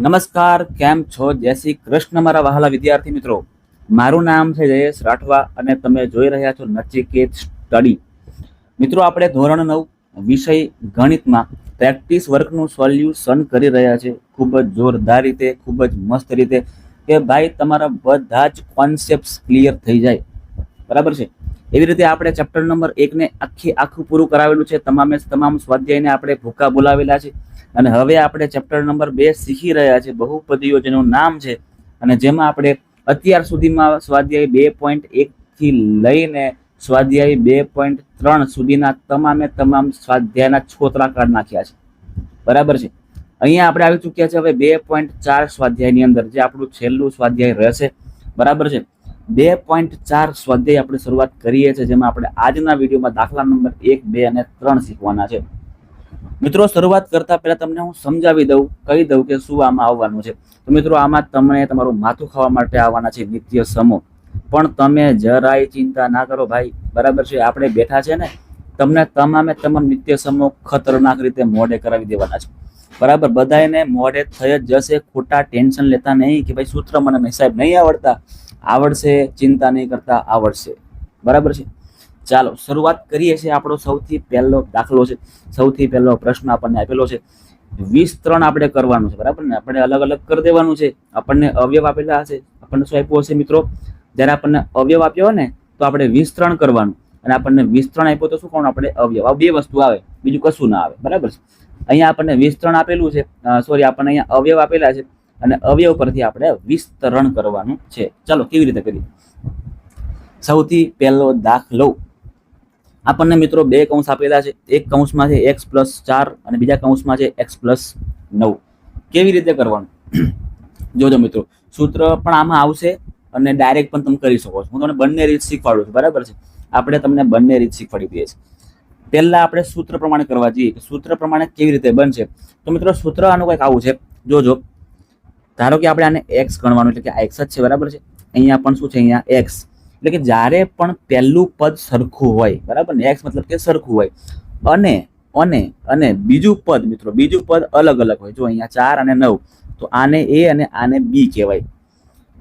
નમસ્કાર, કેમ છો? જય શ્રી કૃષ્ણ મારા વહાલા વિદ્યાર્થી મિત્રો. મારું નામ છે જયેશ રાઠવા અને તમે જોઈ રહ્યા છો નચિકેત સ્ટડી. મિત્રો, આપણે ધોરણ નવ, વિષય ગણિતમાં પ્રેક્ટિસ વર્કનું સોલ્યુશન કરી રહ્યા છે. ખૂબ જ જોરદાર રીતે, ખૂબ જ મસ્ત રીતે કે ભાઈ, તમારા બધા જ કોન્સેપ્ટ ક્લિયર થઈ જાય. બરાબર છે? એવી રીતે આપણે ચેપ્ટર નંબર એકને આખી આખું પૂરું કરાવેલું છે. તમામે તમામ સ્વાધ્યાયને આપણે ભૂકા બોલાવેલા છે. અને હવે આપણે ચેપ્ટર નંબર બે શીખી રહ્યા છે બહુપદીઓ જેનું નામ છે. અને જેમાં આપણે અત્યાર સુધીમાં સ્વાધ્યાય બે પોઈન્ટ એકથી લઈને સ્વાધ્યાય બે પોઈન્ટ ત્રણ સુધીના તમામે તમામ સ્વાધ્યાયના છોતરા કાઢ નાખ્યા છે. બરાબર છે? અહીંયા આપણે આવી ચૂક્યા છે હવે બે પોઈન્ટ ચાર સ્વાધ્યાયની અંદર, જે આપણું છેલ્લું સ્વાધ્યાય રહેશે. બરાબર છે? બે પોઈન્ટ ચાર સ્વાધ્યાય આપણે શરૂઆત કરીએ છીએ, જેમાં આપણે આજના વિડીયોમાં દાખલા નંબર એક, બે અને ત્રણ શીખવાના છે. મિત્રો, શરૂઆત કરતા પહેલા તમને હું સમજાવી દઉં, કહી દઉં કે શું આમાં આવવાનું છે. તો મિત્રો, આમાં તમને તમારું માથું ખાવા માટે આવવાના છે નિત્ય સમો પણ તમે જરાય ચિંતા ના કરો ભાઈ, બરાબર છે? આપણે બેઠા છે ને, તમને તમામે તમામ નિત્ય સમો ખતરનાક રીતે મોઢે કરાવી દેવાના છે. બરાબર? બધાને મોઢે થઈ જ જશે, ખોટા ટેન્શન લેતા નહીં કે ભાઈ, સૂત્ર મને સાહેબ નહીં આવડતા. આવડશે, ચિંતા નહીં કરતા, આવડશે. બરાબર છે? ચાલો, શરૂઆત કરીએ છીએ આપણો સૌથી પહેલો દાખલો છે. સૌથી પહેલો પ્રશ્ન આપણને આપેલો છે. વિસ્તરણ આપણે કરવાનું છે, બરાબર ને? આપણે અલગ અલગ કરી દેવાનું છે. આપણને અવયવ આપેલા હશે, આપણને શું આપ્યું હશે મિત્રો? જ્યારે આપણને અવયવ આપ્યો હોય ને, તો આપણે વિસ્તરણ કરવાનું. અને આપણને વિસ્તરણ આપ્યો તો શું કરવાનું? આપણે અવયવ. આ બે વસ્તુ આવે, બીજું કશું ના આવે, બરાબર છે? અહીંયા આપણને વિસ્તરણ આપેલું છે. સોરી આપણને અહીંયા અવયવ આપેલા છે. અને અવયવ પરથી આપણે વિસ્તરણ કરવાનું છે. ચાલો, કેવી રીતે કરીએ? સૌથી પહેલો દાખલો આપણને મિત્રો બે કૌંસ આપેલા છે. એક કૌંસમાં છે એક્સ પ્લસ ચાર અને બીજા કૌંસમાં છે એક્સ પ્લસ નવ. કેવી રીતે કરવાનું? જોજો મિત્રો, સૂત્ર પણ આમાં આવશે અને ડાયરેક્ટ પણ તમે કરી શકો છો. હું તમને બંને રીત શીખવાડું છું, બરાબર છે? આપણે તમને બંને રીત શીખવાડી દઈએ છીએ. પહેલાં આપણે સૂત્ર પ્રમાણે કરવા જઈએ કે સૂત્ર પ્રમાણે કેવી રીતે બનશે. તો મિત્રો, સૂત્ર આનું કંઈક આવું છે. જોજો. ધારો કે આપણે આને એક્સ ગણવાનું, એટલે કે આ એક્સ જ છે, બરાબર છે? અહીંયા પણ શું છે? અહીંયા એક્સ એટલે કે જ્યારે પણ પહેલું પદ સરખું હોય, બરાબર ને? એક્સ મતલબ કે સરખું હોય. અને અને અને બીજું પદ મિત્રો, બીજું પદ અલગ અલગ હોય. જો અહીંયા ચાર અને નવ, તો આને એ અને આને બી કહેવાય.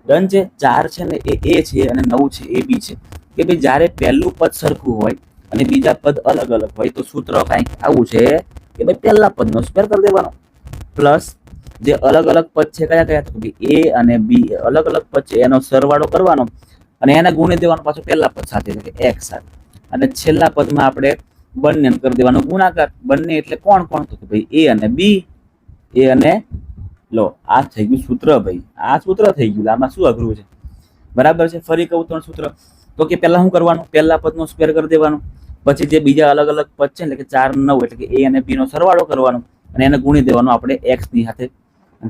ડન છે? ચાર છે ને એ એ છે અને નવ છે એ બી છે. કે ભાઈ જ્યારે પહેલું પદ સરખું હોય અને બીજા પદ અલગ અલગ હોય, તો સૂત્ર કાંઈક આવું છે કે ભાઈ પહેલા પદનો સ્ક્વેર કરી દેવાનો. પ્લસ જે અલગ અલગ પદ છે કયા કયા? એ અને બી અલગ અલગ પદ છે. એનો સરવાળો કરવાનો. અને એને ગુણી દેવાનું પાછો પહેલા પદ સાથે એટલે કે એક્સ સાથે. અને છેલ્લા પદમાં આપણે બંને કરી દેવાનો ગુણાકાર. બંને એટલે કોણ કોણ તો કે ભાઈ એ અને બી એ અને લો, આ થઈ ગયું સૂત્ર ભાઈ. આ સૂત્ર થઈ ગયું. આમાં શું અઘરું છે? બરાબર છે? ફરી કહું ત્રણ સૂત્ર. તો કે પહેલા શું કરવાનું? પહેલા પદનો સ્ક્વેર કરી દેવાનો. પછી જે બીજા અલગ અલગ પદ છે એટલે કે ચાર, નવ એટલે કે એ અને બી નો સરવાળો કરવાનો. અને એને ગુણી દેવાનો આપણે એક્સની સાથે.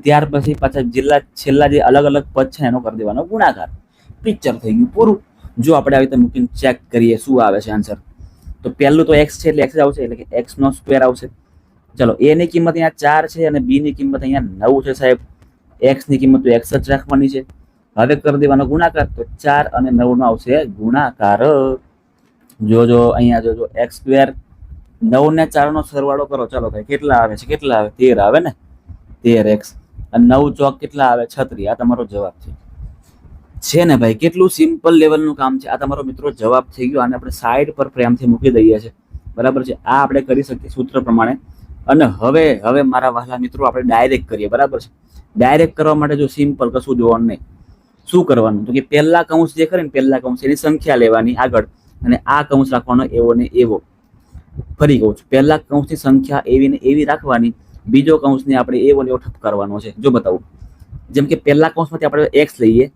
ત્યાર પછી પાછા જિલ્લા છેલ્લા જે અલગ અલગ પદ છે એનો કરી દેવાનો ગુણાકાર. પિક્ચર થઈ ગયું પૂરું. જો આપણે આવી રીતે મૂકીને ચેક કરીએ શું આવે છે આન્સર તો પહેલું તો એક્સ છે એટલે એક્સ આવશે, એટલે કે એક્સનો સ્ક્વેર આવશે. ચલો એ ની કિંમત અહીંયા ચાર છે અને બી ની કિંમત અહીંયા નવ છે સાહેબ. એક્સની કિંમત તો એક્સ જ રાખવાની છે. હવે કરી દેવાનો ગુણાકાર, તો ચાર અને નવનો આવશે ગુણાકાર. જોજો અહીંયા જોજો એક્સ સ્ક્વેર નવ ને ચાર નો સરવાળો કરો. ચાલો ભાઈ, કેટલા આવે છે? કેટલા આવે? તેર આવે ને? તેર એક્સ અને નવ ચોક કેટલા આવે? છત્રી. આ તમારો જવાબ છે. છે ને ભાઈ? કેટલું સિમ્પલ લેવલનું કામ છે. આ તમારો મિત્રો જવાબ થઈ ગયો. આને આપણે સાઈડ પર પ્રેમથી મૂકી દઈએ છીએ. બરાબર છે? આ આપણે કરી શકીએ સૂત્ર પ્રમાણે. અને હવે હવે મારા વહાલા મિત્રો, આપણે ડાયરેક્ટ કરીએ. બરાબર છે? ડાયરેક્ટ કરવા માટે જો સિમ્પલ કશું જોવાનું નહીં. શું કરવાનું? તો કે પહેલા કૌંસ જે કરે ને, પહેલા કૌંસ. એની સંખ્યા લેવાની આગળ. અને આ કૌંસ રાખવાનો એવો ને એવો. ફરી કહું છું. પહેલા કૌંસની સંખ્યા એવી ને એવી રાખવાની. બીજો કૌંસને આપણે એવો ને એવો ઠપકારવાનો છે. જો બતાવું. જેમ કે પહેલા કૌંસમાંથી આપણે એક્સ લઈએ.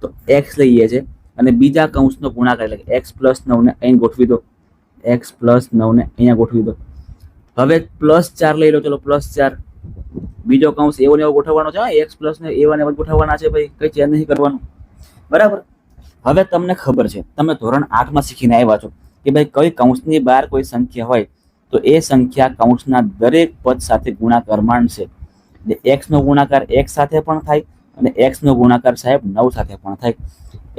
તો એક્સ લઈએ છે અને બીજા કૌંસનો ગુણાકાર એટલે એક્સ પ્લસ નવને અહીં ગોઠવી દો. એક્સ પ્લસ નવને અહીંયા ગોઠવી દો. હવે પ્લસ ચાર લઈ લો, ચલો પ્લસ ચાર. બીજો કૌંસ એવો ને એવો ગોઠવવાનો છે. એક્સ પ્લસ ને એવા ને એવા ગોઠવવાના છે ભાઈ. કઈ ચેન્જ નહીં કરવાનું. બરાબર? હવે તમને ખબર છે, તમે ધોરણ આઠમાં શીખીને આવ્યા છો કે ભાઈ કઈ કૌંસની બહાર કોઈ સંખ્યા હોય, તો એ સંખ્યા કૌંસના દરેક પદ સાથે ગુણાકાર માંડશે. એટલે એક્સનો ગુણાકાર એક્સ સાથે પણ થાય અને એક્સ નો ગુણાકાર સાહેબ નવ સાથે પણ થાય.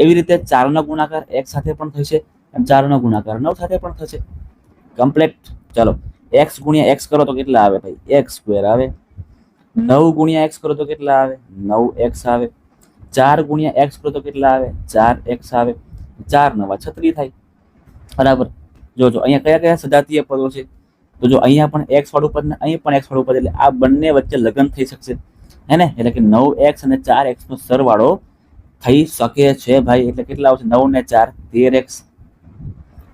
એવી રીતે ચાર નો ગુણાકાર એક્સ સાથે પણ થશે અને ચાર નો ગુણાકાર નવ સાથે પણ થશે. કમ્પ્લેટ ચાલો એક્સ ગુણ્યા એક્સ કરો તો કેટલા આવે ભાઈ? એક્સ સ્ક્વેર આવે. નવ ગુણ્યા એક્સ કરો તો કેટલા આવે? નવ એક્સ આવે. ચાર ગુણ્યા એક્સ કરો તો કેટલા આવે? ચાર એક્સ આવે. ચાર નવા છત્રી થાય. બરાબર. જોજો અહીંયા કયા કયા સજાતીય પદો છે? તો જો અહીંયા પણ એક્સ વાળું પદ ને અહીંયા પણ એક્સ વાળું પદ એટલે આ બંને વચ્ચે લગ્ન થઈ શકશે. હે ને? એટલે કે નવ એક્સ અને ચાર એક્સનો સરવાળો થઈ શકે છે ભાઈ. એટલે કેટલા આવશે? નવ ને ચાર, તેર એક્સ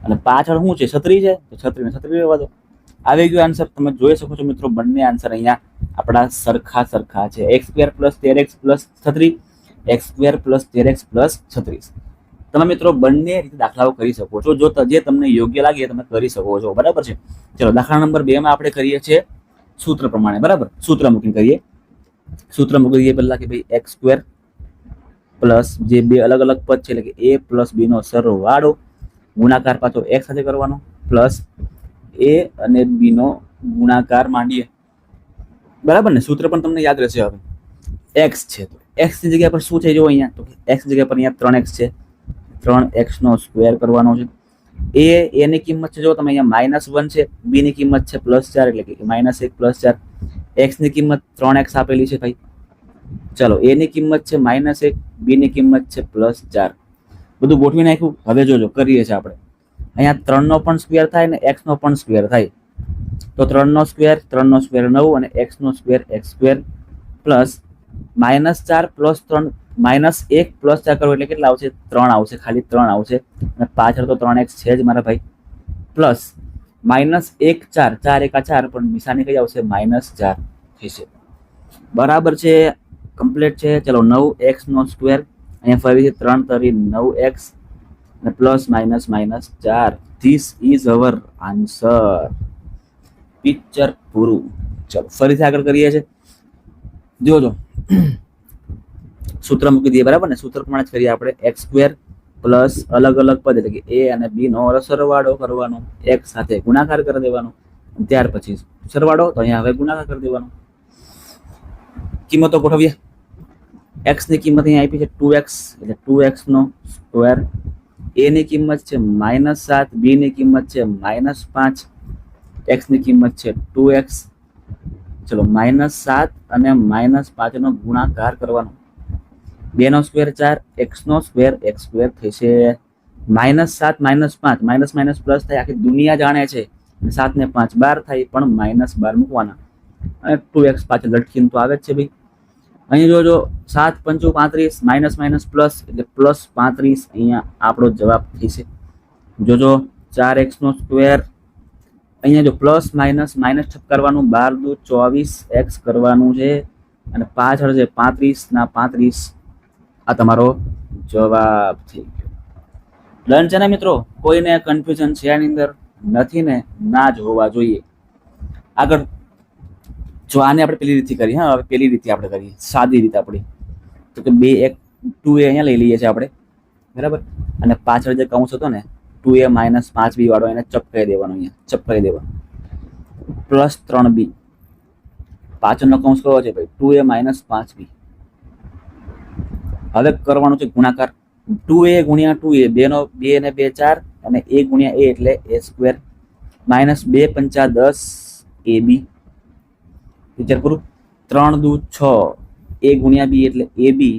અને પાછળ શું છે? છત્રી છે? તો છત્રીને છત્રી રહેવા દો. આવી ગયો આન્સર તમે જોઈ શકો છો મિત્રો, બંને આન્સર અહીંયા આપણા સરખા સરખા છે. એક્સ સ્ક્વેર પ્લસ તેર એક્સ પ્લસ છત્રી. એક્સ સ્ક્વેર પ્લસ તેર એક્સ પ્લસ છત્રીસ તમે મિત્રો બંને રીતે દાખલાઓ કરી શકો છો. જો જે તમને યોગ્ય લાગે તમે કરી શકો છો. બરાબર છે? ચલો, દાખલા નંબર બે માં આપણે કરીએ છીએ સૂત્ર પ્રમાણે. બરાબર? સૂત્ર મૂકીને કરીએ. સૂત્ર મૂકી દઈએ પહેલાં કે ભાઈ એક્સ સ્ક્વેર પ્લસ જે બે અલગ અલગ પદ છે, એટલે કે એ પ્લસ બીનો સરવાળો, ગુણાકાર પાછો એક્સ સાથે કરવાનો પ્લસ એ અને બીનો ગુણાકાર માંડીએ. બરાબર ને? સૂત્ર પણ તમને યાદ રહેશે હવે. એક્સ છે તો એક્સની જગ્યા પર શું છે જો અહીંયા? તો એક્સ જગ્યા પર અહીંયા ત્રણ એક્સ છે. ત્રણ એક્સ નો સ્ક્વેર કરવાનો છે. એ એની કિંમત છે જો તમે અહીંયા માઇનસ વન છે બીની કિંમત છે પ્લસ ચાર, એટલે કે માઇનસ એક પ્લસ ચાર. એક્સની કિંમત ત્રણ એક્સ આપેલી છે ભાઈ. ચલો એની કિંમત છે માઇનસ એક બીની કિંમત છે પ્લસ ચાર. બધું ગોઠવી નાખ્યું. હવે જોજો, કરીએ છીએ આપણે. અહીંયા ત્રણનો પણ સ્ક્વેર થાય ને એક્સનો પણ સ્ક્વેર થાય. તો ત્રણનો સ્ક્વેર ત્રણનો સ્ક્વેર નવ અને એક્સનો square x square plus minus ચાર પ્લસ ત્રણ, માઇનસ એક પ્લસ ચાર કરવું એટલે કેટલા આવશે? ત્રણ આવશે, ખાલી ત્રણ આવશે. અને પાછળ તો ત્રણ એક્સ છે જ મારા ભાઈ. પ્લસ માઇનસ એક ચાર ચાર એકા ચાર, પણ નિશાની કઈ આવશે? માઇનસ ચાર થશે. બરાબર છે? કમ્પ્લીટ છે? ચલો, નવ એક્સ નો સ્ક્વેર અહીંયા ફરીથી ત્રણ તરી નવ એક્સ અને પ્લસ માઇનસ માઇનસ ચાર. This is our answer picture પૂરું. ચલો, ફરીથી આગળ કરીએ છીએ જોજો સૂત્ર મૂકી દઈએ, બરાબર ને? સૂત્ર પ્રમાણે જ કરીએ આપણે. એક્સ સ્ક્વેર પ્લસ અલગ અલગ પદ, એટલે કે એ અને બી નો સરવાળો કરવાનો, એક સાથે ગુણાકાર કરી દેવાનો ત્યાર પછી સરવાળો, તો અહીંયા હવે ગુણાકાર કરી દેવાનો. કિંમતો ગોઠવીએ. એક્સની કિંમત અહીંયા આપી છે ટુ એક્સ, એટલે ટુ એક્સ નો સ્ક્વેર. એ ની કિંમત છે માઇનસ સાત બી ની કિંમત છે માઇનસ પાંચ. એક્સની કિંમત છે ટુ એક્સ. ચલો, માઇનસ સાત અને માઇનસ પાંચ નો ગુણાકાર કરવાનો. બે નો સ્ક્વેર ચાર, એક્સ નો સ્ક્વેર, એક્સ સ્ક્વેર થશે માઇનસ સાત, માઇનસ પાંચ. માઇનસ માઇનસ પ્લસ થાય, આખી દુનિયા જાણે છે. સાત ને પાંચ બાર થાય, પણ માઇનસ બાર મૂકવાના. અને ટુ એક્સ પાછળ લટકીને તો આવે જ છે ભાઈ. અહીં જોજો, સાત પંચું પાંત્રીસ, માઇનસ માઇનસ પ્લસ, એટલે પ્લસ પાંત્રીસ અહીંયા આપણો જવાબ થશે. જોજો, ચાર એક્સ નો સ્ક્વેર. અહીંયા જો પ્લસ માઇનસ માઇનસ કરવાનું, બાર દુ ચોવીસ એક્સ કરવાનું છે. અને પાછળ છે પાંત્રીસ ના પાંત્રીસ આ તમારો જવાબ થઈ ગયો. ડન છે ને મિત્રો? કોઈને કન્ફ્યુઝન છે આની અંદર? નથી ને ના જ હોવા જોઈએ. આગળ. જો આને આપણે પેલી રીતથી કરીએ, હા, હવે પેલી રીતે આપણે કરીએ. સાદી રીતે આપણી. તો કે બે એક ટુ એ અહીંયા લઈ લઈએ છીએ આપણે. બરાબર? અને પાછળ જે કૌંસ હતો ને ટુ એ માઇનસ પાંચ બી વાળો એને ચપકાઈ દેવાનો અહીંયા, ચપકાઈ દેવાનો. પ્લસ ત્રણ બી. પાછળનો કૌંસ કયો છે ભાઈ? ટુ એ માઇનસ પાંચ બી. હવે કરવાનું છે ગુણાકાર. ટુ એ ગુણ્યા ટુ એ બે નો બે ને બે ચાર અને એ ગુણ્યા એ એટલે એ સ્ક્વેર માઇનસ બે પંચા દસ એ બી વિચાર કરું? ત્રણ દુ છ એ ગુણ્યા બી એટલે એ બી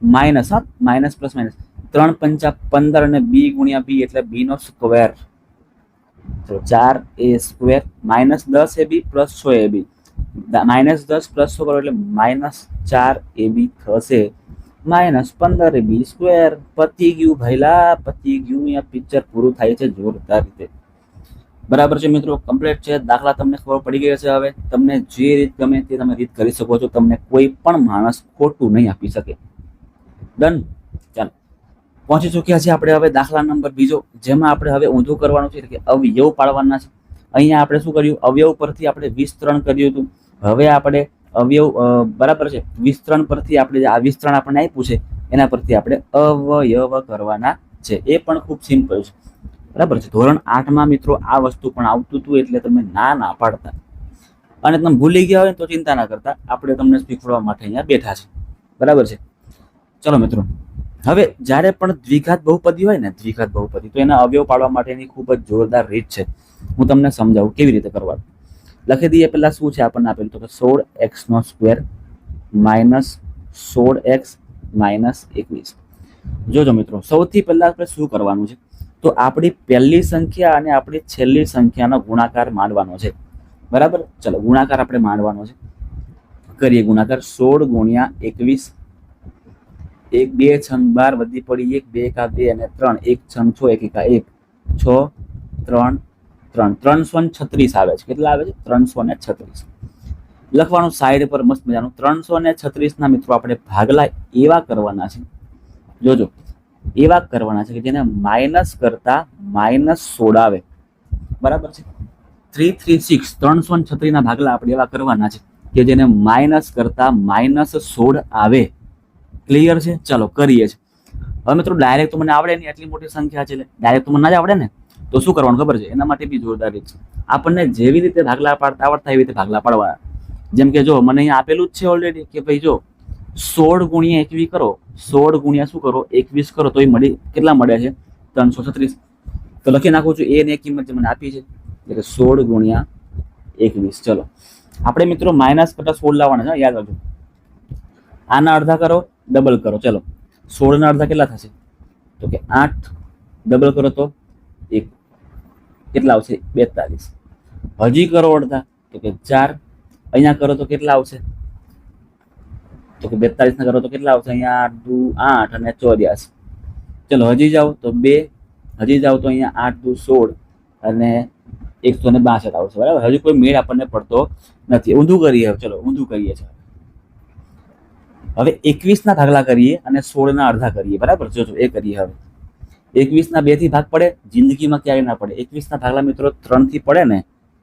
માઇનસ હા માઇનસ પ્લસ માઇનસ ત્રણ પંચા પંદર અને બી ગુણ્યા બી એટલે બી નો સ્ક્વેર તો ચાર એ સ્ક્વેર માઇનસ દસ એ બી પ્લસ છ એ બી માઇનસ દસ પ્લસ છ કરો એટલે માઇનસ ચાર એ બી થશે. માઇનસ પંદર બી સ્ક્વેર. પતી ગયું ભૈલા પતી ગયું અહીંયા પિક્ચર પૂરું થાય છે જોરદાર રીતે. બરાબર છે મિત્રો કમ્પ્લીટ છે. દાખલા તમને ખબર પડી ગઈ હશે હવે. તમને જે રીત ગમે તે તમે રીત કરી શકો છો. તમને કોઈ પણ માણસ ખોટું નહીં આપી શકે. ડન ચાલો. પહોંચી ચૂક્યા છીએ આપણે હવે દાખલા નંબર બીજો, જેમાં આપણે હવે ઊંધું કરવાનું છે. કે અવયવ પાડવાના છે. અહીંયા આપણે શું કર્યું? અવયવ પરથી આપણે વિસ્તરણ કર્યું હતું. હવે આપણે અવયવ બરાબર છે? વિસ્તરણ પરથી આપણે આ વિસ્તરણ આપણને આપ્યું છે, એના પરથી આપણે અવયવ કરવાના છે. એ પણ ખૂબ સિમ્પલ છે. બરાબર છે? ધોરણ આઠમાં મિત્રો આ વસ્તુ પણ આવતું હતું એટલે તમે ના ના પાડતા. અને તમે ભૂલી ગયા હોય તો ચિંતા ના કરતા. આપણે તમને શીખવાડવા માટે અહીંયા બેઠા છે. બરાબર છે? ચલો મિત્રો, હવે જ્યારે પણ દ્વિઘાત બહુપદી હોય ને, દ્વિઘાત બહુપદી, તો એના અવયવ પાડવા માટેની ખૂબ જ જોરદાર રીત છે. હું તમને સમજાવું કેવી રીતે કરવાનું. લખી દઈએ પહેલાં શું છે આપણને આપેલું? તો કે સોળ એક્સ નો સ્ક્વેર માઇનસ સોળ એક્સ માઇનસ એકવીસ. જોજો મિત્રો, સૌથી પહેલા આપણે શું કરવાનું છે? તો આપણી પહેલી સંખ્યા અને આપણી છેલ્લી સંખ્યાનો ગુણાકાર માંડવાનો છે. બરાબર? ચલો, ગુણાકાર આપણે માંડવાનો છે. કરીએ ગુણાકાર. સોળ ગુણ્યા એકવીસ. એક, બે છંગ બાર વધી પડી એક, બે, એકા, બે અને ત્રણ. એક છંગ છ, એક, એકા, એક. છ, ત્રણ ત્રણ ત્રણસો ને છત્રીસ આવે છે. કેટલા આવે છે? ત્રણસો ને છત્રીસ. લખવાનું સાઈડ પર મસ્ત મજાનું. ત્રણસો ને છત્રીસ ના મિત્રો આપણે ભાગલા એવા કરવાના છે. જોજો. એવા કરવાના છે કે જેને માઇનસ કરતા માઇનસ સોળ બરાબર છે? થ્રી થ્રી સિક્સ ત્રણસો ને છત્રીસ ના ભાગલા આપણે એવા કરવાના છે કે જેને માઇનસ કરતા માઇનસ સોળ આવે. ક્લિયર છે? ચલો, કરીએ છીએ. હવે મિત્રો ડાયરેક્ટ તો મને આવડે નહીં. એટલી મોટી સંખ્યા છે ડાયરેક્ટ તો મને ના જ આવડે ને? તો શું કરવાનું ખબર છે? એના માટે બી જોરદાર રીત છે. આપણને જેવી રીતે ભાગલા પાડતા આવડતા એવી રીતે ભાગલા પાડવાના જેમ કે જો, મને અહીંયા આપેલું જ છે ઓલરેડી કે ભાઈ જો, સોળ ગુણ્યા એકવીસ કરો. સોળ ગુણ્યા શું કરો? એકવીસ કરો, તો એ મળી, કેટલા મળ્યા છે? ત્રણસો છત્રીસ. તો લખી નાખું છું એને એક કિંમત જે મને આપી છે. એટલે સોળ ગુણ્યા એકવીસ. ચલો. આપણે મિત્રો માઇનસ કરતા સોળ લાવવાના છે યાદ રાખજો. આના અડધા કરો ડબલ કરો. ચલો. સોળના અડધા કેટલા થશે? તો કે આઠ ડબલ કરો તો કેટલા આવશે? બેતાલીસ. હજી કરો અડધા. તો કે ચાર. અહીંયા કરો તો કેટલા આવશે? તો કે બેતાલીસ ના કરો તો કેટલા આવશે? અહીંયા આઠ, દુ, આઠ અને ચોર્યાસી. ચલો, હજી જાઓ તો બે. હજી જાઓ તો અહીંયા આઠ, દુ, સોળ અને એકસો ને બાસઠ આવશે. બરાબર? હજુ કોઈ મેળ આપણને પડતો નથી. ઊંધું કરીએ ચલો, ઊંધું કરીએ છીએ. હવે એકવીસના ભાગલા કરીએ અને સોળના અડધા કરીએ. બરાબર? જોજો એ કરીએ હવે. એકવીસ ના બેથી ભાગ પડે, જિંદગીમાં ક્યારેય ના પડે. એકવીસ ના ભાગલા મિત્રો ત્રણથી પડે ને,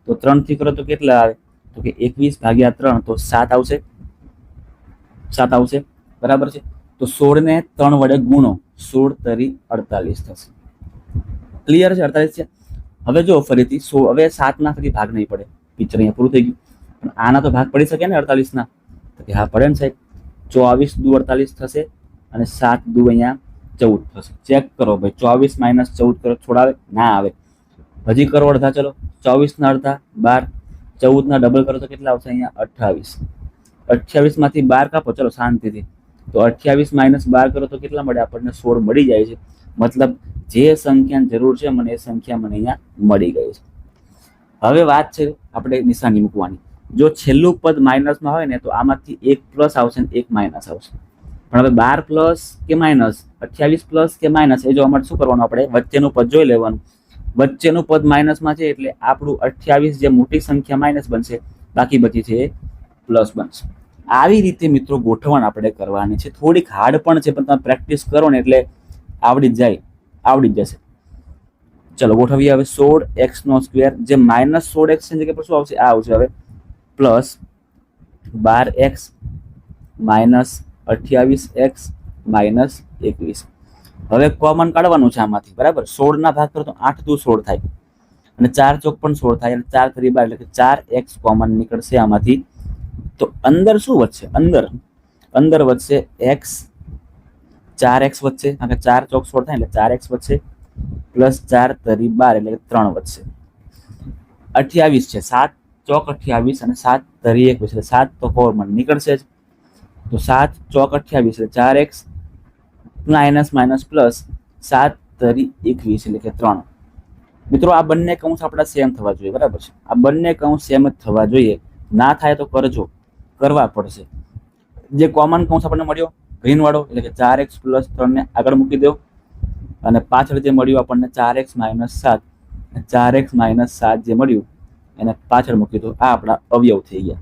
તો ત્રણથી કરો તો કેટલા આવે? તો કે એકવીસ ભાગ્યા ત્રણ, તો સાત આવશે. સાત આવશે. બરાબર છે? તો સોળ ને ત્રણ વડે ગુણો. સોળ તરી અડતાલીસ થશે. ક્લિયર છે? અડતાલીસ છે? હવે જો ફરીથી, સો, હવે સાત ના ફરી ભાગ નહીં પડે. પિક્ચર અહીંયા પૂરું થઈ ગયું. પણ આના તો ભાગ પડી શકે ને અડતાલીસ ના તો કે હા, પડે ને સાહેબ. ચોવીસ દુ અડતાલીસ થશે અને સાત દુ અહીંયા ચૌદ થશે. ચેક કરો ભાઈ, ચોવીસ માઇનસ ચૌદ કરો છોડાવે ના આવે. હજી કરો અડધા, ચલો. ચોવીસ ના અડધા, બાર. ચૌદ ના ડબલ કરો તો કેટલા આવશે અહીંયા? અઠ્ઠાવીસ અઠ્યાવીસમાંથી બાર કાપો, ચલો, શાંતિથી. તો અઠ્યાવીસ માઇનસ બાર કરો તો કેટલા મળે? આપણને સોળ મળી જાય છે. મતલબ જે સંખ્યાની જરૂર છે મને એ સંખ્યા મને અહીંયા મળી ગઈ છે. હવે વાત છે આપણે નિશાની મૂકવાની. જો છેલ્લું પદ માઇનસમાં હોય ને, તો આમાંથી એક પ્લસ આવશે ને એક માઇનસ આવશે. પણ હવે બાર પ્લસ કે માઇનસ અઠ્યાવીસ પ્લસ કે માઇનસ એ જોવા માટે શું કરવાનું આપણે? વચ્ચેનું પદ જોઈ લેવાનું. વચ્ચેનું પદ માઇનસમાં છે એટલે આપણું અઠ્યાવીસ જે મોટી સંખ્યા માઇનસ બનશે, બાકી બધી છે પ્લસ બનશે. આવી રીતે મિત્રો ગોઠવણ આપણે કરવાની છે. થોડીક હાર્ડ પણ છે, પણ તમે પ્રેક્ટિસ કરો ને એટલે આવડી જ જાય, આવડી જ જશે. ચલો, ગોઠવીએ હવે સોળ એક્સનો સ્ક્વેર જે માઇનસ સોળ એક્સ છે જગ્યા પર શું આવશે? આ આવશે હવે પ્લસ બાર એક્સ માઇનસ અઠ્યાવીસ એક્સ માઇનસ એકવીસ. હવે કોમન કાઢવાનું છે આમાંથી, બરાબર? સોળના ભાગ કરો તો આઠ દુ સોળ થાય. અને ચાર ચોક પણ સોળ થાય, અને ચાર તરી બાર એટલે કે ચાર એક્સ કોમન નીકળશે આમાંથી. તો અંદર શું વધશે? અંદર. અંદર વધશે એક્સ, ચાર એક્સ વધશે, કારણ કે ચાર ચોક સોળ થાય એટલે ચાર એક્સ વધશે, પ્લસ ચાર તરી બાર એટલે ત્રણ વધશે. અઠ્યાવીસ છે, સાત ચોક અઠ્યાવીસ અને સાત તરી એક એટલે સાત તો કોમન નીકળશે જ. તો સાત ચોક અઠ્યાવીસ એટલે ચાર એક્સ માઇનસ માઇનસ પ્લસ સાત તરી એકવીસ એટલે કે ત્રણ. મિત્રો, આ બંને કૌંસ આપણા સેમ થવા જોઈએ, બરાબર છે? આ બંને કૌંસ સેમ જ થવા જોઈએ. ના થાય તો કરજો. કરવા પડશે. જે કોમન કૌંસ આપણને મળ્યો ગ્રીનવાળો એટલે કે ચાર એક્સ પ્લસ ત્રણને આગળ મૂકી દો. અને પાછળ જે મળ્યું આપણને ચાર એક્સ માઇનસ સાત, ચાર એક્સ માઇનસ સાત જે મળ્યું, એને પાછળ મૂકી દો. આ આપણા અવયવ થઈ ગયા.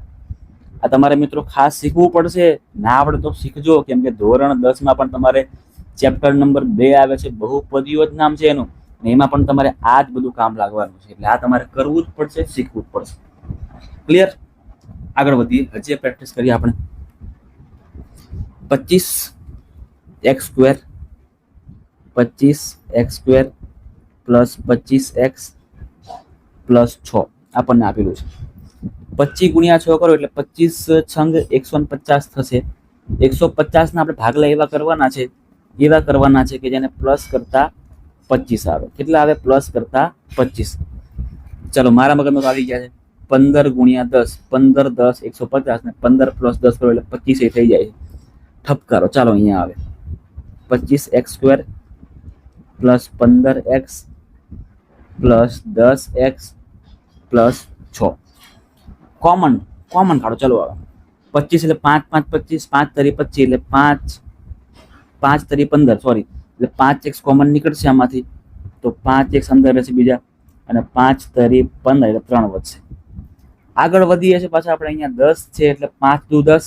આ તમારે મિત્રો ખાસ શીખવું પડશે. ના આવડે તો શીખજો. કેમ કે ધોરણ દસમાં પણ તમારે ચેપ્ટર નંબર બે આવે છે, બહુપદીઓ જ નામ છે એનું. અને એમાં પણ તમારે આ જ બધું કામ લાગવાનું છે. એટલે આ તમારે કરવું જ પડશે, શીખવું જ પડશે. ક્લિયર આગળ વધીએ. હજી પ્રેક્ટિસ કરીએ આપણે. પચીસ એક્સ સ્ક્વેર પચીસ એક્સ સ્ક્વેર પ્લસ પચીસ એક્સ પ્લસ છ. આપણને આપેલું છે. પચીસ ગુણ્યા છ કરો એટલે પચીસ છંગ એકસો પચાસ થશે. એકસો પચાસના આપણે ભાગલા એવા કરવાના છે, એવા કરવાના છે કે જેને પ્લસ કરતા પચીસ આવે. કેટલા આવે? પ્લસ કરતા પચીસ. ચલો, મારા મગજમાં આવી ગયા છે. પંદર ગુણ્યા દસ, પંદર દસ એકસો પચાસ ને પંદર પ્લસ દસ કરો એટલે પચીસ એ થઈ જાય ઠપકારો, ચાલો અહીંયા આવે. પચીસ એક્સ સ્ક્વેર પ્લસ પંદર એક્સ પ્લસ દસ એક્સ પ્લસ છ. કોમન કોમન કાઢો ચલો આવે પચીસ એટલે પાંચ પાંચ પચીસ, પાંચ તરી પચીસ એટલે પાંચ પાંચ તરી પંદર સોરી એટલે પાંચ એક્સ કોમન નીકળશે આમાંથી. તો પાંચ એક્સ અંદર રહેશે બીજા, અને પાંચ તરી પંદર એટલે ત્રણ વધશે. આગળ વધીએ છીએ પાછા આપણે અહીંયા દસ છે એટલે પાંચ દુ દસ,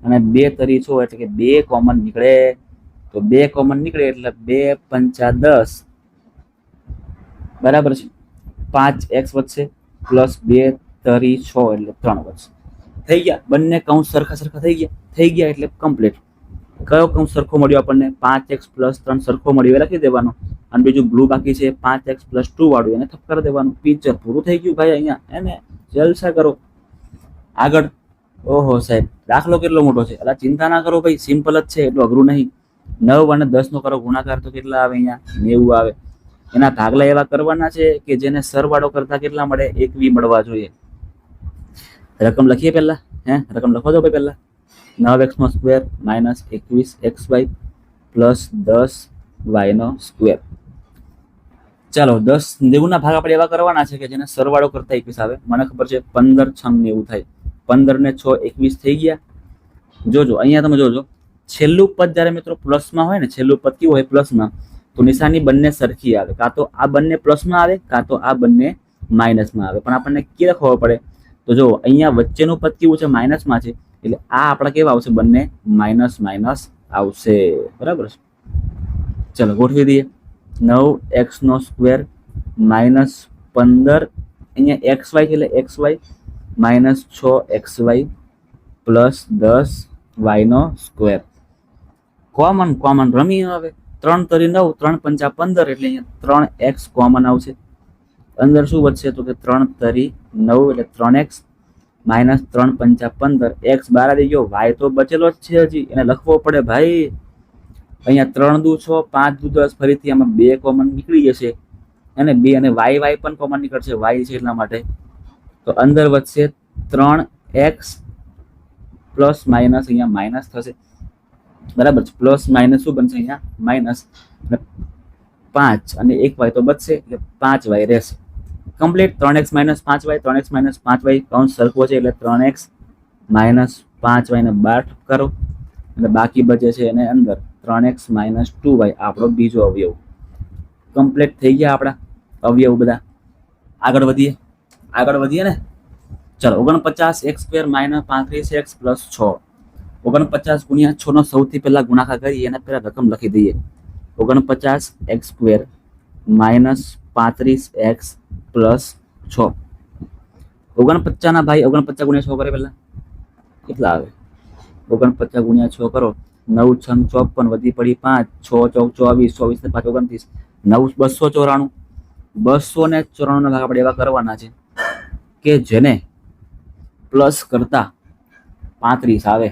અને બે તરી છો એટલે કે બે કોમન નીકળે. તો બે કોમન નીકળે એટલે બે પંચા દસ. બરાબર છે? પાંચ એક્સ વધશે, પ્લસ બે તરી, છ એટલે ત્રણ વર્ષ. થઈ ગયા. બંને કૌંસ સરખા સરખા થઈ ગયા. થઈ ગયા એટલે કમ્પ્લીટ કયો કૌંસ સરખો મળ્યો આપણને? પાંચ એક્સ પ્લસ ત્રણ સરખો મળ્યો, એ લખી દેવાનો. અને બીજું બ્લુ બાકી છે, પાંચ એક્સ પ્લસ ટુ વાળું, એને ઠપકાર દેવાનું. પિક્ચર પૂરું થઈ ગયું ભાઈ અહીંયા. એને જલસા કરો. આગળ. ઓહો સાહેબ, દાખલો કેટલો મોટો છે? એટલે ચિંતા ના કરો ભાઈ સિમ્પલ જ છે, એટલું અઘરું નહીં. નવ અને દસ નો કરો, ગુણાકાર તો કેટલા આવે અહીંયા? નેવું આવે. એના ભાગલા એવા કરવાના છે કે જેને સરવાળો કરતા કેટલા મળે? એકવી મળવા જોઈએ. રકમ લખીએ પહેલાં, હે? રકમ લખો દો ભાઈ પહેલાં? નવ એક્સનો સ્ક્વેર, માઇનસ એકવીસ એક્સ વાય પ્લસ દસ વાયનો સ્ક્વેર. ચાલો, દસ નેવુંના ભાગ આપણે એવા કરવાના છે કે જેને સરવાળો કરતા એકવીસ આવે. મને ખબર છે પંદર છ નેવું થાય. પંદર ને છ, એકવીસ થઈ ગયા. જોજો, અહીંયા તમે જોજો. છેલ્લું પદ જ્યારે મિત્રો પ્લસમાં હોય ને, છેલ્લું પદ કેવું હોય પ્લસમાં, તો નિશાની બંને સરખી આવે. કાં તો આ બંને પ્લસમાં આવે, કાં તો આ બંને માઇનસમાં આવે. પણ આપણને ક્યારે ખબર પડે? તો જો અહીંયા વચ્ચેનું પદ કેવું છે? માઇનસમાં છે. એટલે આ આપણા કેવા આવશે? બંને માઇનસ માઇનસ આવશે. બરાબર છે? ચલો ગોઠવી દઈએ. નવ એક્સ નો સ્ક્વેર માઇનસ પંદર. અહીંયા એક્સ વાય છે એટલે એક્સ વાય માઇનસ છ એક્સ વાય પ્લસ દસ વાયનો સ્ક્વેર. કોમન કોમન રમી હવે. ત્રણ તરી નવ, ત્રણ પંચા પંદર એટલે અહીંયા ત્રણ એક્સ કોમન આવશે. અંદર શું વધશે તો કે ત્રણ તરી નવ એટલે ત્રણ એક્સ માઇનસ ત્રણ પંચા પંદર એક્સ બાર આવી ગયો. વાય તો બચેલો જ છે હજી. એને લખવો પડે ભાઈ. અહીંયા ત્રણ દુ છ, પાંચ દુ દસ, ફરીથી આમાં બે કોમન નીકળી જશે. અને બે અને વાય વાય પણ કોમન નીકળશે. વાય છે એટલા માટે. તો અંદર વધશે ત્રણ એક્સ પ્લસ માઇનસ અહીંયા માઇનસ થશે. બરાબર છે. પ્લસ માઇનસ શું બનશે અહીંયા? માઇનસ. પાંચ. અને એક વાય તો બચશે. એટલે પાંચ વાય રહેશે. કમ્પ્લીટ ત્રણ એક્સ માઇનસ પાંચ વાય ત્રણ એક્સ માઇનસ પાંચ વાય કૌંસ સરખો છે એટલે ત્રણ એક્સ માઇનસ પાંચ વાયને બાર કરો. અને બાકી બચે છે એને અંદર ત્રણ એક્સ માઇનસ ટુ વાય આપણો બીજો અવયવ. કમ્પ્લીટ થઈ ગયા આપણા અવયવ બધા. આગળ વધીએ. આગળ વધીએ ને? ચલો, ઓગણપચાસ એક્સ સ્ક્વેર માઇનસ પાંત્રીસ એક્સ પ્લસ છ. ઓગણપચાસ ગુણ્યા છનો સૌથી પહેલાં ગુણાકાર કરીએ એના પહેલાં રકમ લખી દઈએ. ઓગણપચાસ એક્સ સ્ક્વેર માઇનસ પાંત્રીસ એક્સ પ્લસ છ. ઓગણપચાસના ભાઈ ઓગણપચાસ ગુણ્યા છ કરે પહેલા. કેટલા આવે? ઓગણપચાસ ગુણ્યા છ કરો. નવ, છ ચોપન વધી પડી પાંચ, છ ચોક ચોવીસ ચોવીસ ને પાંચ, ઓગણત્રીસ. નવ, બસો ચોરાણું. બસો ને ચોરાણું ભાગ આપણે એવા કરવાના છે કે જેને પ્લસ કરતા પાંત્રીસ આવે.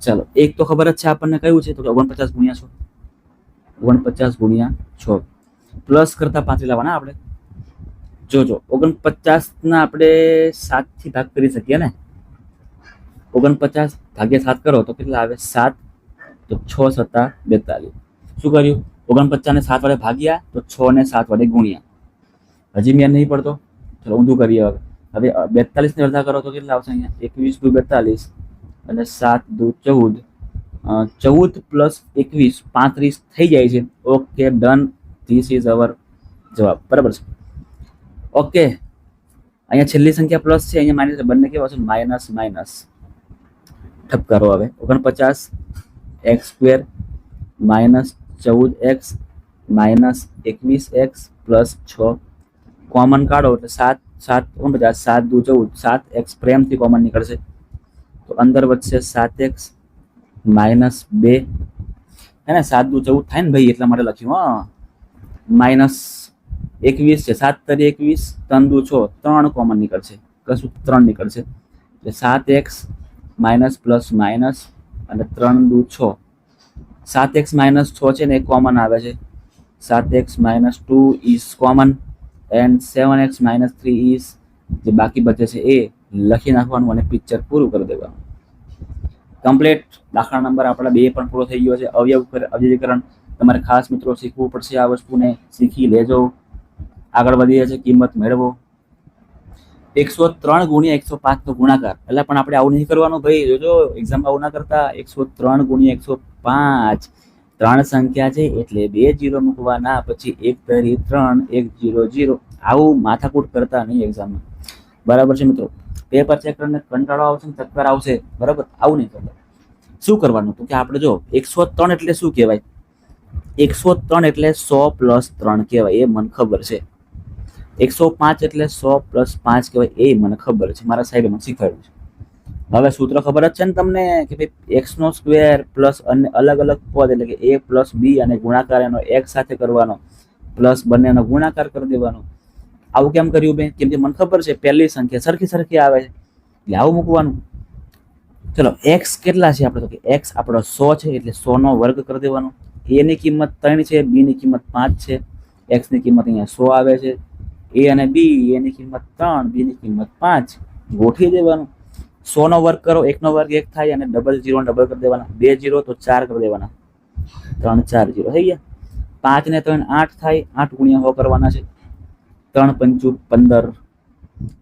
ચલો, એક તો ખબર જ છે આપણને કયું છે? તો કે ઓગણપચાસ ગુણ્યા છ. ઓગણપચાસ ગુણ્યા છ. પ્લસ કરતા પાંત્રીસ લાવવાના આપણે. જોજો ઓગણપચાસ ના આપણે સાતથી ભાગ કરી શકીએ ને? ઓગણપચાસ ભાગ્યા સાત કરો તો કેટલા આવે? સાત, તો છ સત્તા બેતાલીસ. શું કર્યું? ઓગણપચાસ ને સાત વડે ભાગ્યા તો છ ને સાત વડે ગુણ્યા. હજી મેં નહીં પડતો. ચલો, ઊંધું કરીએ હવે. હવે બેતાલીસ ને અડધા કરો તો કેટલા આવશે અહીંયા? એકવીસ દુ બેતાલીસ અને સાત દુ ચૌદ. ચૌદ પ્લસ એકવીસ પાંત્રીસ થઈ જાય છે. Okay, done. This is our જવાબ. બરાબર છે? ઓકે. અહીંયા છેલ્લી સંખ્યા પ્લસ છે, અહીંયા માઇનસ બંને કેવા છે? Minus minus. ઠપકારો હવે. ઓગણપચાસ, એક્સ સ્ક્વેર, માઇનસ ચૌદ એક્સ, માઇનસ એકવીસ એક્સ, પ્લસ છ. કોમન કાઢો એટલે સાત સાત, ઓગણપચાસ, સાત, દુ, ચૌદ. સાત એક્સ પ્રેમથી કોમન નીકળશે. તો અંદર વધશે સાત એક્સ, માઇનસ બે. હે ને, સાત, દુ, ચૌદ થાય ને ભાઈ, એટલા માટે લખ્યું, હા. માઇનસ એકવીસ છે, સાત તરી એકવીસ, ત્રણ દુ છ, ત્રણ કોમન નીકળશે. કશું ત્રણ નીકળશે. એટલે સાત એક્સ માઇનસ પ્લસ માઇનસ અને ત્રણ દુ છ. સાત એક્સ માઇનસ છ છે ને એ કોમન આવે છે. સાત x minus two is common and seven x minus three is જે બાકી બચે છે એ લખી નાખવાનું અને પિક્ચર પૂરું કરી દેવાનું. કમ્પ્લીટ. દાખલા નંબર આપણા બે પણ પૂરો થઈ ગયો છે. અવયવ અવયવીકરણ. તમારે ખાસ મિત્રો શીખવું પડશે આ વસ્તુને. શીખી લેજો. આગળ વધીએ છે કિંમત મેળવો. એકસો ત્રણ ગુણ્યા એકસો પાંચ નો ગુણાકાર. એટલે પણ આપણે આવું નહીં કરવાનું ભાઈ. જોજો એક્ઝામ આવું ના કરતા. એકસો ત્રણ ગુણ્યા એકસો પાંચ. ત્રણ સંખ્યા છે એટલે બે જીરો મૂકવાના, પછી એક ધરી ત્રણ, એક જીરો જીરો. આવું માથાકૂટ કરતા નહીં એક્ઝામમાં બરાબર છે મિત્રો? પેપર ચેક કરીને કંટાળો આવશે ચક્કર આવશે. બરાબર? આવું નહીં કરતા. શું કરવાનું? તો કે આપણે જો, એકસો ત્રણ એટલે શું કહેવાય? એકસો ત્રણ એટલે સો પ્લસ ત્રણ કહેવાય. એ મને ખબર છે. એકસો પાંચ એટલે સો પ્લસ પાંચ કહેવાય એ મને ખબર છે, મારા સાહેબે મને શીખવાડ્યું છે. હવે સૂત્ર ખબર જ છે ને તમને કે ભાઈ એક્સનો સ્ક્વેર પ્લસ અને અલગ અલગ પદ એટલે કે એ પ્લસ બી અને ગુણાકાર એનો એક સાથે કરવાનો પ્લસ બંનેનો ગુણાકાર કરી દેવાનો. આવું કેમ કર્યું મેં કેમ કે મને ખબર છે, પહેલી સંખ્યા સરખી સરખી આવે છે. એટલે આવું મૂકવાનું. ચલો એક્સ કેટલા છે આપણે? તો કે એક્સ આપણો સો છે, એટલે સોનો વર્ગ કરી દેવાનો. એની કિંમત ત્રણ છે બીની કિંમત પાંચ છે. એક્સની કિંમત અહીંયા સો આવે છે. એ અને બી એની કિંમત ત્રણ બી ની કિંમત પાંચ. ગોઠવી દેવાનું. સો નો વર્ગ કરો, એક નો વર્ગ એક થાય અને ડબલ જીરો ડબલ કરી દેવાના. બે જીરો તો ચાર કરી દેવાના. ત્રણ, ચાર જીરો થઈ ગયા? પાંચ ને ત્રણ, આઠ થાય. આઠ ગુણ્યા હો કરવાના છે. ત્રણ પંચું પંદર.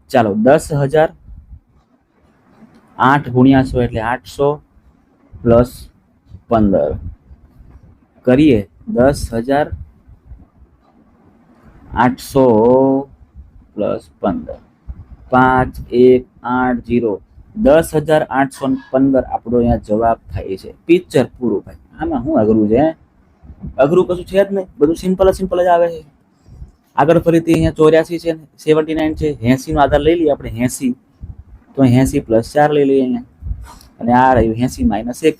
ચાલો, દસ હજાર આઠ ગુણ્યા સો એટલે આઠસો પ્લસ પંદર. કરીએ. દસ હજાર આઠસો પ્લસ પંદર. પાંચ, એક, આઠ, જીરો. દસ હજાર આઠસો પંદર આપણો અહીંયા જવાબ થાય છે. પિક્ચર પૂરું ભાઈ આમાં શું અઘરું છે? અઘરું કશું છે જ નહીં. બધું સિમ્પલ સિમ્પલ જ આવે છે. આગળ ફરીથી અહીંયા ચોર્યાસી છે સેવન્ટી નાઇન છે. એંસીનો આધાર લઈ લઈએ આપણે. એંસી તો એંસી પ્લસ ચાર લઈ લઈએ અહીંયા. અને આ રહ્યું એંસી માઇનસ એક.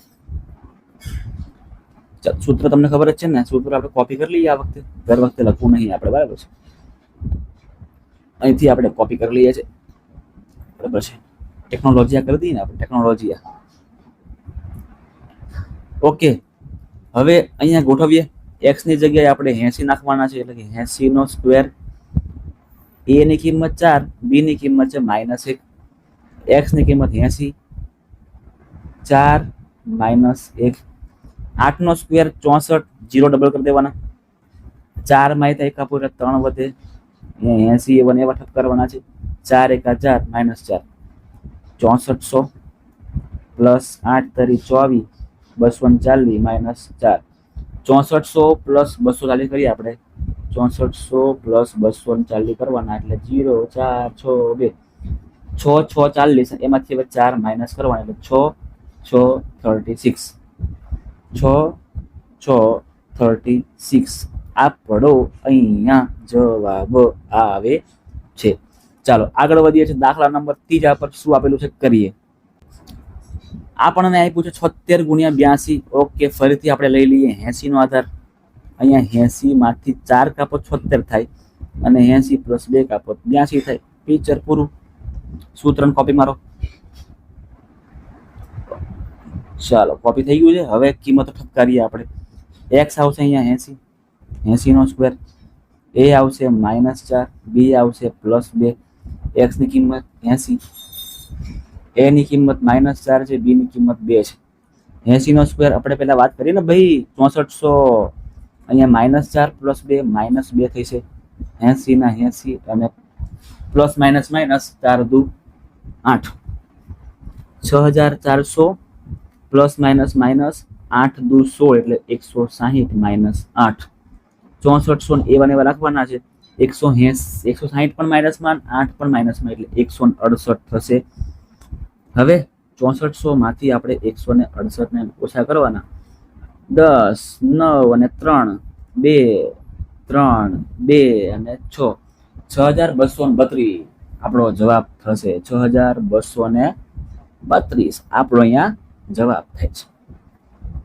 સૂત્ર તમને ખબર જ છે ને, સૂત્ર આપણે કોપી કરી લઈએ આ વખતે. દર વખતે લખવું નહીં આપણે, બરાબર છે? અહીંથી આપણે કોપી કરી લઈએ છીએ બરાબર છે? ટેકનોલોજી કરી દઈએ ને આપણે ટેકનોલોજી ઓકે હવે અહીંયા ગોઠવીએ. એક્સની જગ્યાએ આપણે એસી નાખવાના છે, એટલે કે એસી નો સ્ક્વેર એની કિંમત ચાર બી ની કિંમત છે માઇનસ એક. એક્સની કિંમત એસી, ચાર માઇનસ એક. આઠ નો સ્ક્વેર ચોસઠ જીરો ડબલ કરી દેવાના. ચારમાં એક આપો એટલે ત્રણ વધે. એસી વન એવા ઠપ કરવાના છે. ચાર એકા ચાર માઇનસ ચાર. ચોસઠસો પ્લસ આઠ તરી ચોવીસ બસો ચાલીસ માઇનસ ચાર. ચોસઠસો પ્લસ બસો ચાલીસ કરીએ આપણે. ચોસઠસો પ્લસ બસો ચાલીસ કરવાના એટલે જીરો ચાર, છ, બે. છ છ, ચાલીસ. એમાંથી હવે ચાર માઇનસ કરવાના એટલે છ છ થર્ટી સિક્સ છ છ થર્ટી સિક્સ આપણો અહીંયા જવાબ આવે છે. ચાલો, આગળ વધીએ છીએ દાખલા નંબર ત્રીજા પર. શું આપેલું છે? કરીએ. આપણને આપ્યું છે છોતેર ગુણ્યા બ્યાસી. ઓકે, ફરીથી આપણે લઈ લઈએ. એસી નો આધાર. અહીંયા એસી માંથી ચાર કાપો છોતેર થાય અને એસી પ્લસ બે કાપો બ્યાસી થાય. પિક્ચર પૂરું. સૂત્ર કોપી મારો. ચાલો કોપી થઈ ગયું છે. હવે કિંમતો ઠપકારીએ આપણે. એક્સ આવશે અહીંયા એસી. એંસીનો સ્ક્વેર એ આવશે માઇનસ ચાર. બી આવશે પ્લસ બે. એક્સની કિંમત એસી. એની કિંમત માઇનસ ચાર છે. બીની કિંમત બે છે. એંસીનો સ્ક્વેર આપણે પહેલાં વાત કરી ને ભાઈ, ચોસઠસો અહીંયા માઇનસ ચાર પ્લસ બે માઇનસ બે થઈ છે. એંસીના એંસી એસી અને પ્લસ માઇનસ માઇનસ ચાર દુ આઠ. છ હજાર ચારસો પ્લસ માઇનસ માઇનસ આઠ દુ સોળ એટલે એકસો સાહીઠ માઇનસ આઠ. ચોસઠસો એવા એવા રાખવાના છે. એકસો એસ એકસો સાહીઠ પણ માઇનસમાં આઠ પણ માઇનસમાં એટલે એકસો અડસઠ થશે. હવે ચોસઠસોમાંથી આપણે એકસો ને અડસઠ ને ઓછા કરવાના. દસ, નવ અને ત્રણ, બે ત્રણ, બે અને છ. છ હજાર બસો ને બત્રીસ આપણો જવાબ થશે. છ હજાર બસો ને બત્રીસ. આપણો અહીંયા જવાબ થાય છે.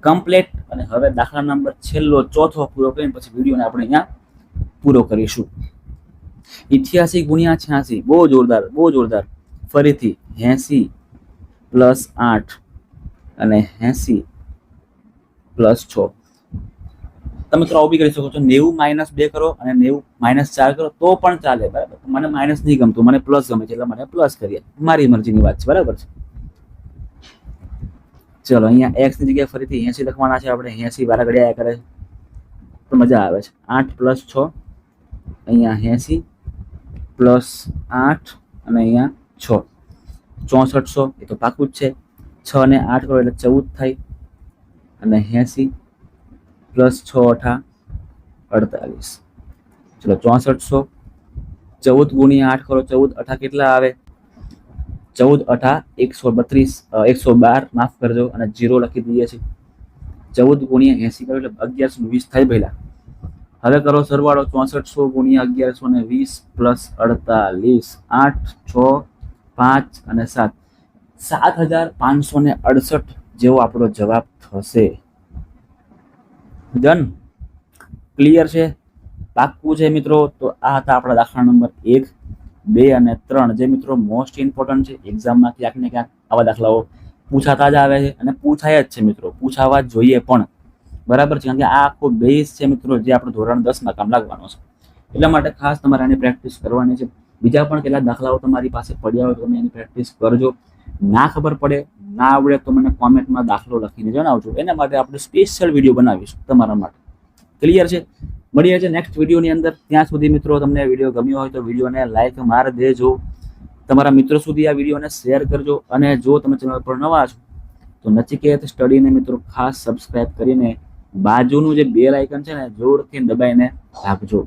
કમ્પ્લેટ અને હવે દાખલા નંબર છેલ્લો ચોથો પૂરો કરીને પછી વિડીયોને આપણે અહીંયા પૂરો કરીશું. ઇઠ્યાસી ગુણ્યા છ્યાસી, બહુ જોરદાર બહુ જોરદાર. ફરીથી એસી પ્લસ આઠ અને એસી પ્લસ છ. તમે આવું બી કરી શકો છો. નેવું માઇનસ બે કરો અને નેવું માઇનસ ચાર કરો, તો પણ ચાલે, બરાબર? મને માઇનસ નહીં ગમતું, મને પ્લસ ગમે છે, એટલે મને પ્લસ કરીએ. મારી મરજીની વાત છે, બરાબર છે? ચલો, અહીંયા એક્સની જગ્યાએ ફરીથી એસી લખવાના છે, આપણે એસી વારા ઘડિયા કરે તો મજા આવે છે. આઠ પ્લસ છ, અહીંયા એસી પ્લસ આઠ અને અહીંયા છ. ચોસઠસો, એ તો પાકું જ છે. છ ને આઠ કરો એટલે ચૌદ થાય. અને એસી પ્લસ છ અઠા અડતાલીસ. ચલો, ચોસઠસો, ચૌદ ગુણ્યા આઠ કરો, ચૌદ અઠા કેટલા આવે? ચૌદ અઠા એકસો બત્રીસ એકસો બાર માફ કરજો અને જીરો લખી દઈએ છીએ. ચૌદ ગુણ્યા એસી કરો એટલે અગિયારસો વીસ થાય પહેલા હવે કરો સરવાળો ચોસઠસો ગુણ્યા અગિયારસો ને વીસ પ્લસ અડતાલીસ. આઠ, છ, પાંચ અને સાત. સાત હજાર પાંચસો ને અડસઠ જેવો આપણો જવાબ થશે. ડન ક્લિયર છે? પાક્કું છે મિત્રો? તો આ હતા આપણા દાખલા નંબર એક. બે અને ત્રણ જે મિત્રો મોસ્ટ ઇમ્પોર્ટન્ટ છે એક્ઝામમાં ક્યાંક ને ક્યાંક આવા દાખલાઓ પૂછાતા જ આવે છે અને પૂછાય જ છે મિત્રો, પૂછાવા જોઈએ પણ. બરાબર છે, કારણ કે આ આખો બેઝ છે મિત્રો, જે આપણું ધોરણ દસમાં કામ લાગવાનો છે. એટલા માટે ખાસ તમારે આની પ્રેક્ટિસ કરવાની છે. બીજા પણ કેટલા દાખલાઓ તમારી પાસે પડ્યા હોય તમે એની પ્રેક્ટિસ કરજો. ના ખબર પડે, ના આવડે તો મને કોમેન્ટમાં દાખલો લખીને જણાવજો. એના માટે આપણે સ્પેશિયલ વીડિયો બનાવીશું તમારા માટે. ક્લિયર છે? મળીએ છે નેક્સ્ટ વિડીયોની અંદર. ત્યાં સુધી મિત્રો તમને વીડિયો ગમ્યો હોય તો વિડીયોને લાઈક માર દેજો. તમારા મિત્રો સુધી આ વિડીયોને શેર કરજો અને જો તમે ચેનલ પર નવા છો, તો નચિકેત સ્ટડીને મિત્રો ખાસ સબસ્ક્રાઇબ કરીને બાજુનું જે બેલ આઇકન છે ને, જોરથી દબાઈને રાખજો.